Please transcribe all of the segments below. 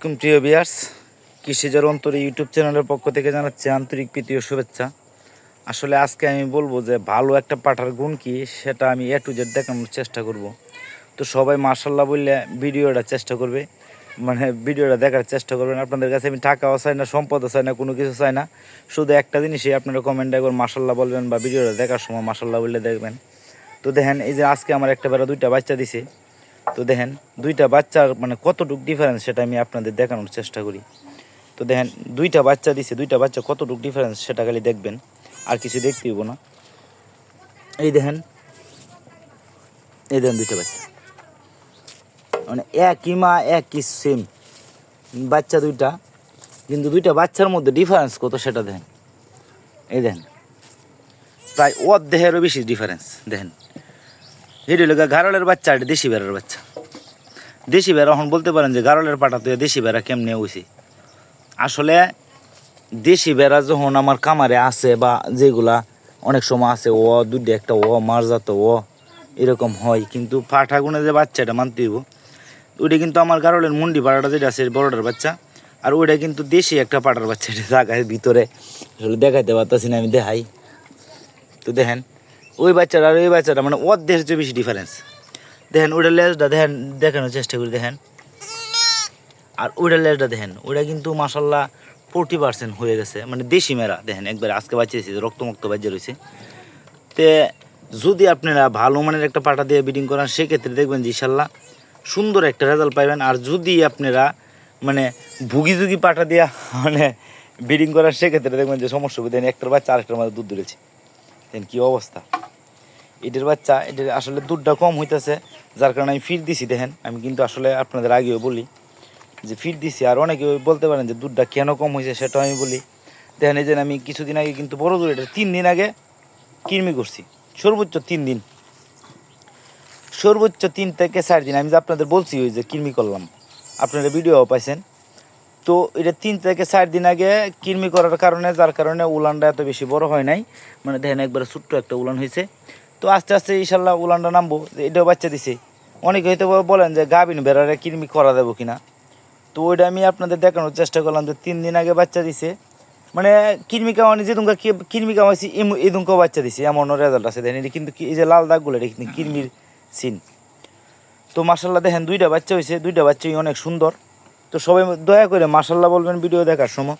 আসসালামাইকুম প্রিয় বিয়ার্স কৃষিজার অন্তর ইউটিউব চ্যানেলের পক্ষ থেকে জানাচ্ছি আন্তরিক প্রীতি ও শুভেচ্ছা। আসলে আজকে আমি বলব যে, ভালো একটা পাঠার গুণ কি, সেটা আমি এ টু জেড দেখানোর চেষ্টা করব। তো সবাই মার্শাল্লাহ বললে ভিডিওটা চেষ্টা করবে। মানে ভিডিওটা দেখার চেষ্টা করবেন। আপনাদের কাছে আমি টাকাও চাই না, সম্পদও চাই না, কোনো কিছু চাই না। শুধু একটা জিনিসই আপনারা কমেন্টে একবার মার্শাল্লাহ বলবেন বা ভিডিওটা দেখার সময় মার্শাল্লাহ বললে দেখবেন। তো দেখেন, এই যে আজকে আমার একটা বেড়া দুইটা বাচ্চা দিছে। তো দেখেন, দুইটা বাচ্চার মানে কতটুক ডিফারেন্স সেটা আমি আপনাদের দেখানোর চেষ্টা করি। তো দেখেন, দুইটা বাচ্চা দিছে, দুইটা বাচ্চা কতটুক ডিফারেন্স সেটা খালি দেখবেন, আর কিছু দেখতে হইব না। এই দেখেন এই দেখেন দুইটা বাচ্চা। মানে একই মা, একই সেম বাচ্চা দুইটা, কিন্তু দুইটা বাচ্চার মধ্যে ডিফারেন্স কত সেটা দেখেন। এই দেখেন, প্রায় অর্ধেকেরও বেশি ডিফারেন্স দেখেন। এটা হলো গারলের বাচ্চা এটা দেশি বেড়ার বাচ্চা। দেশি বেড়া এখন বলতে পারেন যে গারলের পাটা তো দেশি বেড়া কেমনে হয়েছে আসলে দেশি বেড়া যখন আমার কামারে আছে বা যেগুলা অনেক সময় আছে ও দুধে একটা, ও মারজাত ও এরকম হয়, কিন্তু পাঠাগুনে যে বাচ্চাটা মানতে হইব, ওইটা কিন্তু আমার গারলের মুন্ডি পাড়াটা যেটা আছে বড়টার বাচ্চা, আর ওইটা কিন্তু দেশি একটা পাটার বাচ্চা, এটা জায়গায় ভিতরে। আসলে দেখাইতে পারতাছি না, আমি দেখাই। তো দেখেন ওই বাচ্চাটা আর ওই বাচ্চাটা মানে অর্ধের চেয়ে বেশি ডিফারেন্স দেখেন ওইটা লেজটা দেখেন, দেখানোর চেষ্টা করি, দেখেন। আর ওইটা লেজটা দেখেন, ওইটা কিন্তু মাসাল্লাহ ফোরটি পার্সেন্ট হয়ে গেছে। মানে দেশি মেরা দেখেন, একবার আজকে বাঁচিয়েছি রক্তমুক্ত বাজ্যে রয়েছে। তে যদি আপনারা ভালো মানের একটা পাটা দিয়ে ব্রিডিং করান, সেক্ষেত্রে দেখবেন যে ইনশাল্লাহ সুন্দর একটা রেজাল্ট পাইবেন। আর যদি আপনারা মানে ভুগি জুগি পাটা দিয়া মানে ব্রিডিং করার সেক্ষেত্রে দেখবেন যে সমস্যা দেন একটার বাচ্চা আরেকটার মধ্যে দুধ ধরেছে। দেন কী অবস্থা। এটার বাচ্চা এটার আসলে দুধটা কম হইতেছে, যার কারণে আমি ফিট দিছি, দেখেন। আমি কিন্তু আসলে আপনাদের আগেও বলি যে ফিট দিছি, আর অনেকে বলতে পারেন যে দুধটা কেন কম হয়েছে সেটাও আমি বলি। দেখেন, এই যে আমি কিছুদিন আগে কিন্তু বড় দূর এটা তিন দিন আগে কিরমি করছি, সর্বোচ্চ তিন দিন। সর্বোচ্চ তিন থেকে চার দিন, আমি যে আপনাদের বলছি ওই যে কিরমি করলাম, আপনারা ভিডিও পাইছেন। তো এটা তিন থেকে চার দিন আগে কিরমি করার কারণে, যার কারণে উলানটা এত বেশি বড় হয় নাই। মানে দেখেন, একবারে ছোট্ট একটা উলান হয়েছে তো আস্তে আস্তে ইনশাল্লাহ উলানটা নামবো, যে এটাও বাচ্চা দিছে। অনেকে হয়তো বলেন যে গাভিন বেড়ারে কিরমি করা দেবো কিনা। তো ওইটা আমি আপনাদের দেখানোর চেষ্টা করলাম যে তিন দিন আগে বাচ্চা দিছে। মানে কিরমি কামানি যে দুঙ্কা কিরমি কামাইছি এই দুঙ্কাও বাচ্চা দিছে এমনও রেজাল্ট আছে। দেখেন, এটা কিন্তু এই যে লাল দাগগুলো, এটা কিন্তু কিরমির সিন তো মাসাল্লাহ দেখেন, দুইটা বাচ্চা হয়েছে দুইটা বাচ্চাই অনেক সুন্দর। তো সবাই দয়া করে মাসাল্লাহ বলবেন ভিডিও দেখার সময়।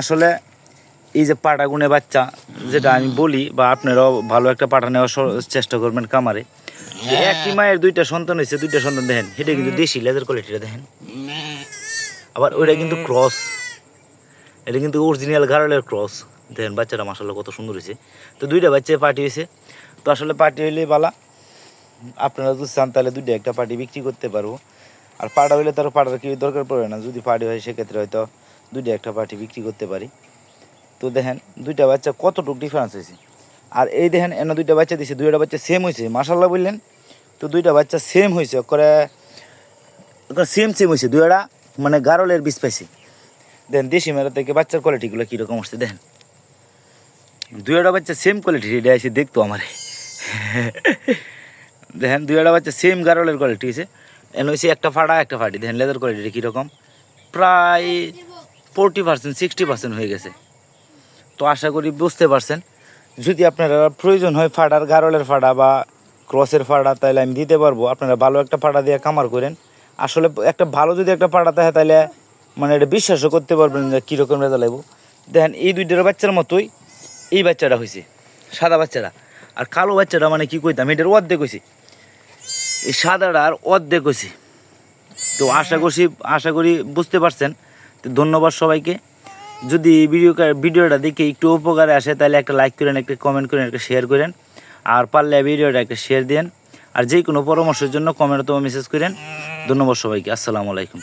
আসলে এই যে পাটা গুনে বাচ্চা যেটা আমি বলি বা আপনারাও ভালো একটা পাটা নেওয়ার চেষ্টা করবেন কামারে যে একই মায়ের দুইটা সন্তান হয়েছে দুইটা সন্তান দেখেন সেটা কিন্তু দেশি লেজার কোয়ালিটিটা দেখেন। আবার ওইটা কিন্তু ক্রস এটা কিন্তু অরিজিনাল গারলের ক্রস দেখেন বাচ্চাটা মাসাল্লাহ কত সুন্দর হয়েছে তো দুইটা বাচ্চা পার্টি হয়েছে তো আসলে পার্টি হইলে বালা আপনারা যদি চান তাহলে দুইটা একটা পার্টি বিক্রি করতে পারব। আর পাটা হইলে তার পাটার কি দরকার পড়বে না। যদি পার্টি হয় সেক্ষেত্রে হয়তো দুইটা একটা পার্টি বিক্রি করতে পারি। তো দেখেন দুইটা বাচ্চা কতটুকু ডিফারেন্স হয়েছে? আর এই দেখেন এনে দুইটা বাচ্চা দিছে দুইটা বাচ্চা সেম হয়েছে। মাসাল্লাহ বললেন তো দুইটা বাচ্চা সেম হয়েছে করে সেম সেম হয়েছে। দুইটা মানে গারলের বীজ পাইছে। দেখেন দেশি মেলা থেকে বাচ্চার কোয়ালিটিগুলো কীরকম আসছে দেখেন। দুইটা বাচ্চা সেম কোয়ালিটি এটা আছে দেখতো আমারে। দেখেন দুইটা বাচ্চা সেম গারলের কোয়ালিটি আছে এন হয়েছে একটা ফাটা একটা ফাটি। দেখেন লেদার কোয়ালিটি কীরকম? প্রায় ফোরটি পার্সেন্ট সিক্সটি পার্সেন্ট হয়ে গেছে। তো আশা করি বুঝতে পারছেন। যদি আপনারা প্রয়োজন হয় ফাটার, গারলের ফাড়া বা ক্রসের ফাড়া তাহলে আমি দিতে পারব। আপনারা ভালো একটা ফাড়া দিয়ে কামার করেন। আসলে একটা ভালো যদি একটা ফাড়া থাকে, তাহলে মানে এটা বিশ্বাসও করতে পারবেন যে কীরকম রেজা লাগবো দেখেন, এই দুইটার বাচ্চার মতোই এই বাচ্চাটা হয়েছে সাদা বাচ্চাটা। আর কালো বাচ্চাটা মানে কি কইতাম, এটার অর্ধেক হয়েছে এই সাদাটা আর অর্ধেক হয়েছে তো আশা করছি, আশা করি বুঝতে পারছেন। তো ধন্যবাদ সবাইকে। যদি ভিডিও ভিডিওটা দেখে একটু উপকারে আসে, তাহলে একটা লাইক করেন, একটা কমেন্ট করেন, একটা শেয়ার করেন। আর পারলে ভিডিওটা একটা শেয়ার দেন। আর যে কোনো পরামর্শের জন্য কমেন্ট তো মেসেজ করেন। ধন্যবাদ সবাইকে। আসসালামু আলাইকুম।